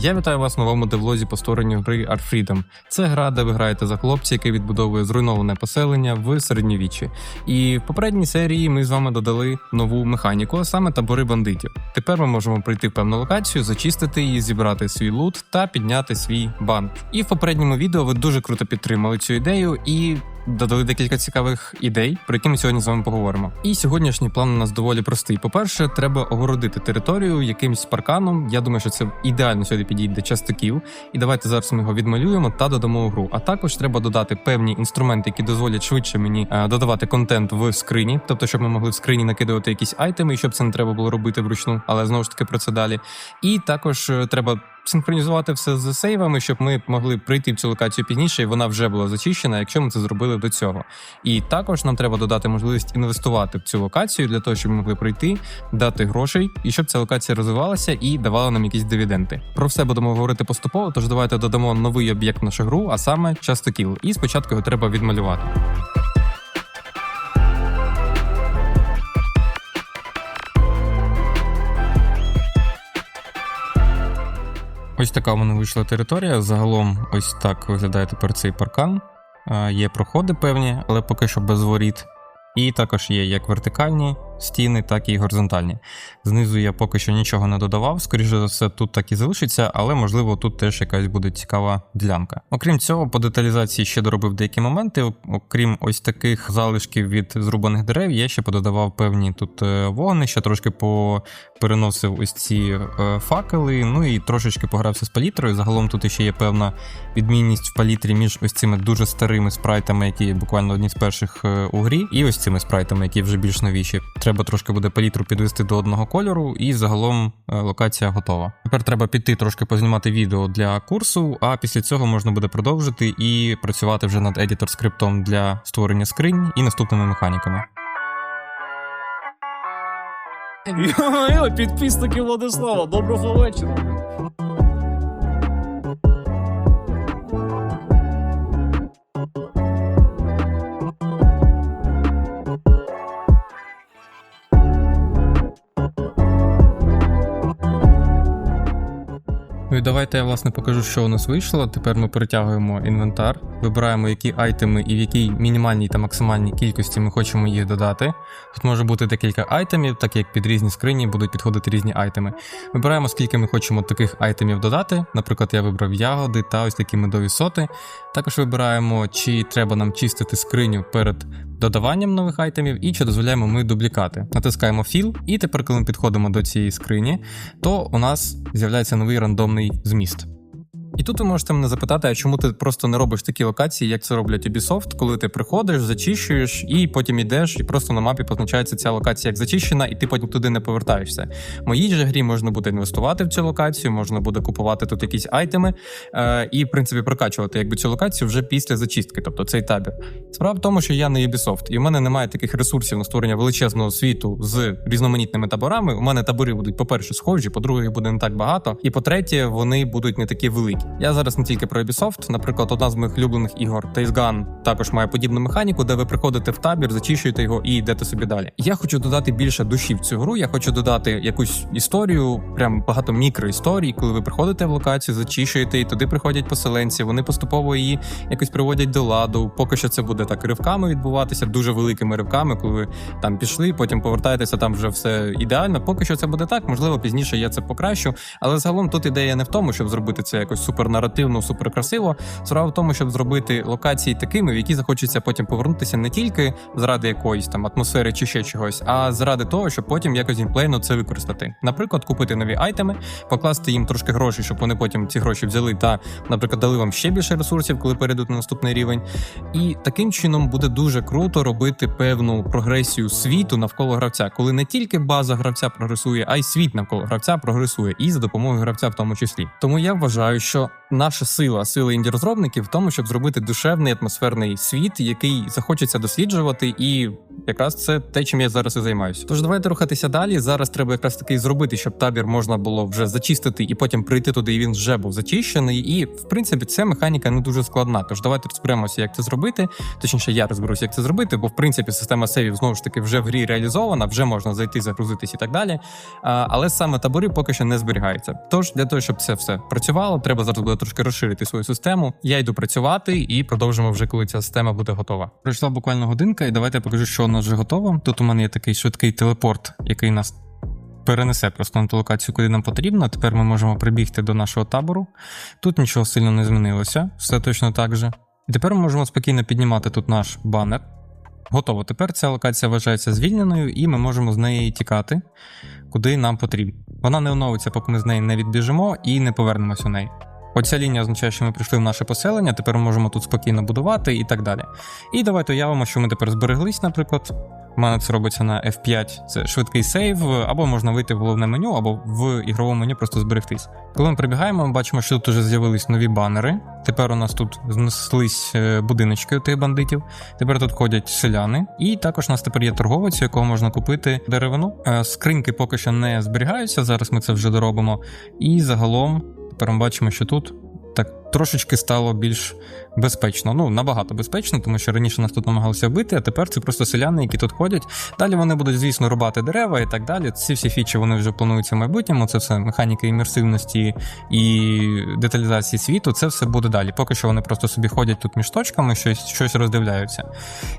Я вітаю вас в новому девлозі по створенню гри Art Freedom. Це гра, де ви граєте за хлопця, який відбудовує зруйноване поселення в середньовіччі. І в попередній серії ми з вами додали нову механіку, а саме табори бандитів. Тепер ми можемо прийти в певну локацію, зачистити її, зібрати свій лут та підняти свій банк. І в попередньому відео ви дуже круто підтримали цю ідею і. Додали декілька цікавих ідей, про які ми сьогодні з вами поговоримо. І сьогоднішній план у нас доволі простий. По-перше, треба огородити територію якимсь парканом. Я думаю, що це ідеально сюди підійде частоків. І давайте зараз ми його відмалюємо та додамо у гру. А також треба додати певні інструменти, які дозволять швидше мені е, додавати контент в скрині, тобто, щоб ми могли в скрині накидувати якісь айтеми, і щоб це не треба було робити вручну, але знову ж таки про це далі. І також е, треба синхронізувати все з сейвами, щоб ми могли прийти в цю локацію пізніше, і вона вже була зачищена, якщо ми це зробили до цього. І також нам треба додати можливість інвестувати в цю локацію для того, щоб ми могли прийти, дати грошей, і щоб ця локація розвивалася і давала нам якісь дивіденди. Про все будемо говорити поступово. Тож давайте додамо новий об'єкт в нашу гру, а саме частокіл. І спочатку його треба відмалювати. Ось така у мене вийшла територія. Загалом, ось так виглядає тепер цей паркан. Е, Є проходи певні, але поки що без воріт. І також є як вертикальні стіни, так і горизонтальні. Знизу я поки що нічого не додавав. Скоріше за все, тут так і залишиться, але можливо тут теж якась буде цікава ділянка. Окрім цього, по деталізації ще доробив деякі моменти. Окрім ось таких залишків від зрубаних дерев, я ще пододавав певні тут е, вогнища, трошки переносив ось ці е, факели, ну і трошечки погрався з палітрою. Загалом тут ще є певна відмінність в палітрі між ось цими дуже старими спрайтами, які буквально одні з перших е, у грі, і ось цими спрайтами, які вже більш новіші. Треба трошки буде палітру підвести до одного кольору, і загалом е, локація готова. Тепер треба піти трошки познімати відео для курсу, а після цього можна буде продовжити і працювати вже над едітор скриптом для створення скринь і наступними механіками. Підписники Владислава, доброго вечора. І давайте я власне покажу, що у нас вийшло. Тепер ми перетягуємо інвентар, вибираємо, які айтеми і в якій мінімальній та максимальній кількості ми хочемо їх додати. Тут може бути декілька айтемів, так як під різні скрині будуть підходити різні айтеми. Вибираємо, скільки ми хочемо таких айтемів додати. Наприклад, я вибрав ягоди та ось такі медові соти. Також вибираємо, чи треба нам чистити скриню перед додаванням нових айтемів, і чи дозволяємо ми дублікати. Натискаємо філ, і тепер, коли ми підходимо до цієї скрині, то у нас з'являється новий рандомний зміст. І тут ви можете мене запитати, а чому ти просто не робиш такі локації, як це роблять Ubisoft, коли ти приходиш, зачищуєш, і потім йдеш, і просто на мапі позначається ця локація як зачищена, і ти потім туди не повертаєшся. В моїй же грі можна буде інвестувати в цю локацію, можна буде купувати тут якісь айтеми е, і, в принципі, прокачувати якби цю локацію вже після зачистки, тобто цей табір. Справа в тому, що я не Ubisoft, і в мене немає таких ресурсів на створення величезного світу з різноманітними таборами. У мене табори будуть, по-перше, схожі, по-друге, їх буде не так багато, і по-третє, вони будуть не такі великі. Я зараз не тільки про Ubisoft, наприклад, одна з моїх улюблених ігор Days Gone також має подібну механіку, де ви приходите в табір, зачищуєте його і йдете собі далі. Я хочу додати більше душі в цю гру. Я хочу додати якусь історію, прям багато мікроісторій, коли ви приходите в локацію, зачищуєте, і туди приходять поселенці. Вони поступово її якось приводять до ладу. Поки що це буде так ривками відбуватися, дуже великими ривками, коли ви там пішли, потім повертаєтеся, там вже все ідеально. Поки що це буде так, можливо, пізніше я це покращу. Але загалом тут ідея не в тому, щоб зробити це якось супернаративно, суперкрасиво. Справа в тому, щоб зробити локації такими, в які захочеться потім повернутися не тільки заради якоїсь там атмосфери чи ще чогось, а заради того, щоб потім якось геймплейно це використати. Наприклад, купити нові айтеми, покласти їм трошки грошей, щоб вони потім ці гроші взяли та, наприклад, дали вам ще більше ресурсів, коли перейдуть на наступний рівень. І таким чином буде дуже круто робити певну прогресію світу навколо гравця, коли не тільки база гравця прогресує, а й світ навколо гравця прогресує, і за допомогою гравця в тому числі. Тому я вважаю, що наша сила, сила інді-розробників в тому, щоб зробити душевний атмосферний світ, який захочеться досліджувати, і якраз це те, чим я зараз і займаюся. Тож давайте рухатися далі. Зараз треба якраз таки зробити, щоб табір можна було вже зачистити і потім прийти туди, і він вже був зачищений. І в принципі, ця механіка не дуже складна. Тож давайте розберемося, як це зробити. Точніше, я розберуся, як це зробити, бо в принципі система сейвів знову ж таки вже в грі реалізована, вже можна зайти, загрузитись і так далі. Але саме табори поки що не зберігаються. Тож для того, щоб це все працювало, треба зараз буде трошки розширити свою систему. Я йду працювати і продовжимо вже, коли ця система буде готова. Пройшла буквально годинка, і давайте я покажу, що у нас вже готово. Тут у мене є такий швидкий телепорт, який нас. Перенесе просто на ту локацію, куди нам потрібно. Тепер ми можемо прибігти до нашого табору. Тут нічого сильно не змінилося, все точно так же. І тепер ми можемо спокійно піднімати тут наш банер. Готово. Тепер ця локація вважається звільненою, і ми можемо з неї тікати, куди нам потрібно. Вона не оновиться, поки ми з неї не відбіжимо і не повернемось у неї. Оця лінія означає, що ми прийшли в наше поселення, тепер ми можемо тут спокійно будувати і так далі. І давайте уявимо, що ми тепер збереглись, наприклад. У мене це робиться на F5, це швидкий сейв, або можна вийти в головне меню, або в ігровому меню просто зберегтись. Коли ми прибігаємо, ми бачимо, що тут вже з'явились нові банери. Тепер у нас тут знеслись е, будиночки тих бандитів. Тепер тут ходять селяни, і також у нас тепер є торговець, якого можна купити деревину. Е, Скриньки поки що не зберігаються. Зараз ми це вже доробимо. І загалом тепер ми бачимо, що тут. Так трошечки стало більш безпечно. Ну набагато безпечно, тому що раніше нас тут намагалися вбити, а тепер це просто селяни, які тут ходять. Далі вони будуть, звісно, рубати дерева і так далі. Ці всі фічі вони вже плануються в майбутньому. Це все механіка імерсивності і деталізації світу. Це все буде далі. Поки що вони просто собі ходять тут між точками, щось щось роздивляються.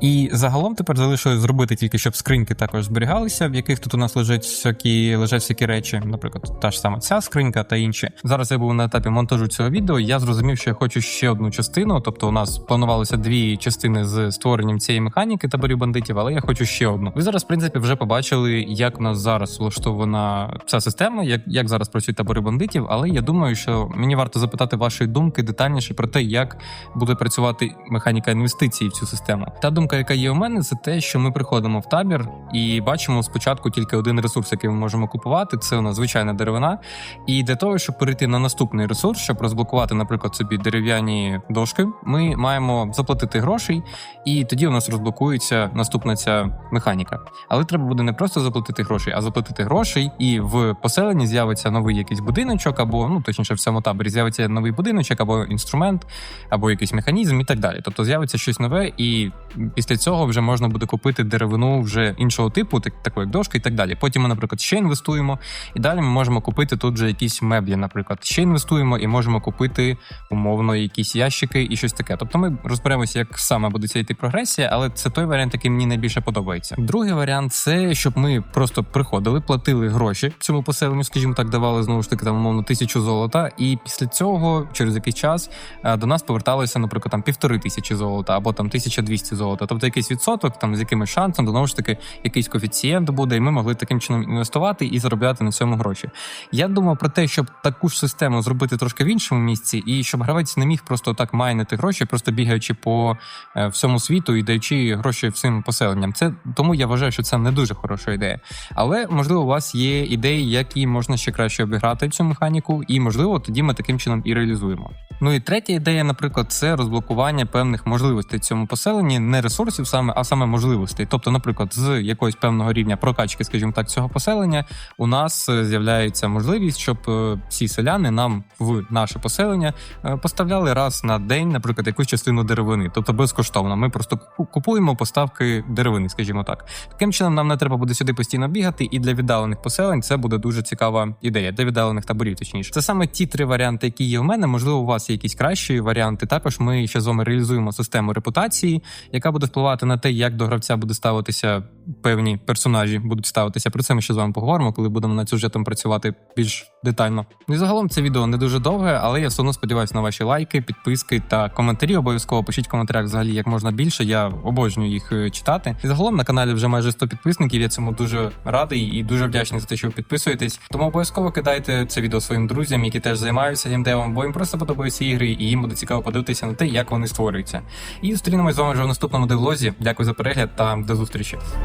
І загалом тепер залишилось зробити тільки, щоб скриньки також зберігалися, в яких тут у нас лежать всякі лежать всякі речі, наприклад, та ж сама ця скринька та інші. Зараз я був на етапі монтажу цього відео. Я зрозумів, що я хочу ще одну частину. Тобто, у нас планувалося дві частини з створенням цієї механіки таборів бандитів, але я хочу ще одну. Ви зараз, в принципі, вже побачили, як у нас зараз влаштована ця система, як, як зараз працюють табори бандитів. Але я думаю, що мені варто запитати вашої думки детальніше про те, як буде працювати механіка інвестицій в цю систему. Та думка, яка є у мене, це те, що ми приходимо в табір і бачимо спочатку тільки один ресурс, який ми можемо купувати. Це у нас звичайна деревина. І для того, щоб перейти на наступний ресурс, щоб розблокувати, наприклад, собі дерев'яні дошки, ми маємо заплатити грошей, і тоді у нас розблокується наступна ця механіка. Але треба буде не просто заплатити грошей, а заплатити грошей, і в поселенні з'явиться новий якийсь будиночок, або ну точніше, в цьому таборі з'явиться новий будиночок, або інструмент, або якийсь механізм, і так далі. Тобто з'явиться щось нове, і після цього вже можна буде купити деревину вже іншого типу, так такої як дошка, і так далі. Потім ми, наприклад, ще інвестуємо, і далі ми можемо купити тут вже якісь меблі, наприклад. Ще інвестуємо і можемо купити умовно якісь ящики і щось таке. Тобто ми розберемося, як саме буде ця йти прогресія, але це той варіант, який мені найбільше подобається. Другий варіант це щоб ми просто приходили, платили гроші цьому поселенню, скажімо так, давали знову ж таки там умовно тисячу золота, і після цього, через якийсь час, е, до нас поверталося, наприклад, там півтори тисячі золота або там 1200 золота. Тобто якийсь відсоток, там з якимось шансом, знову ж таки, якийсь коефіцієнт буде, і ми могли таким чином інвестувати і заробляти на цьому гроші. Я думав про те, щоб таку ж систему зробити трошки в іншому місці, і щоб гравець не міг просто так майнити гроші, просто бігаючи по е, всьому світу і даючи гроші всім поселенням. Це тому я вважаю, що це не дуже хороша ідея. Але можливо, у вас є ідеї, які можна ще краще обіграти цю механіку, і можливо, тоді ми таким чином і реалізуємо. Ну і третя ідея, наприклад, це розблокування певних можливостей цьому поселенні, не ресурсів саме, а саме можливостей. Тобто, наприклад, з якогось певного рівня прокачки, скажімо так, цього поселення, у нас е, з'являється можливість, щоб е, ці селяни нам в наше поселення е, поставляли раз на день, наприклад, якусь частину деревини, тобто безкоштовно. Ми просто купуємо поставки деревини, скажімо так. Таким чином, нам не треба буде сюди постійно бігати, і для віддалених поселень це буде дуже цікава ідея, для віддалених таборів, точніше. Це саме ті три варіанти, які є в мене. Можливо, у вас є якісь кращі варіанти. Також ми ще з вами реалізуємо систему репутації, яка буде впливати на те, як до гравця буде ставитися певні персонажі, будуть ставитися. Про це ми ще з вами поговоримо, коли будемо над сюжетом працювати більш детально. Ну і загалом це відео не дуже довге, але я все одно сподіваюся на ваші лайки, підписки та коментарі. Обов'язково пишіть в коментарях взагалі як можна більше. Я обожнюю їх е, читати. І загалом на каналі вже майже 100 підписників. Я цьому дуже радий і дуже вдячний за те, що ви підписуєтесь. Тому обов'язково кидайте це відео своїм друзям, які теж займаються геймдевом, бо їм просто подобаються ігри, і їм буде цікаво подивитися на те, як вони створюються. І зустрінемось з вами вже в наступному девлозі. Дякую за перегляд та до зустрічі.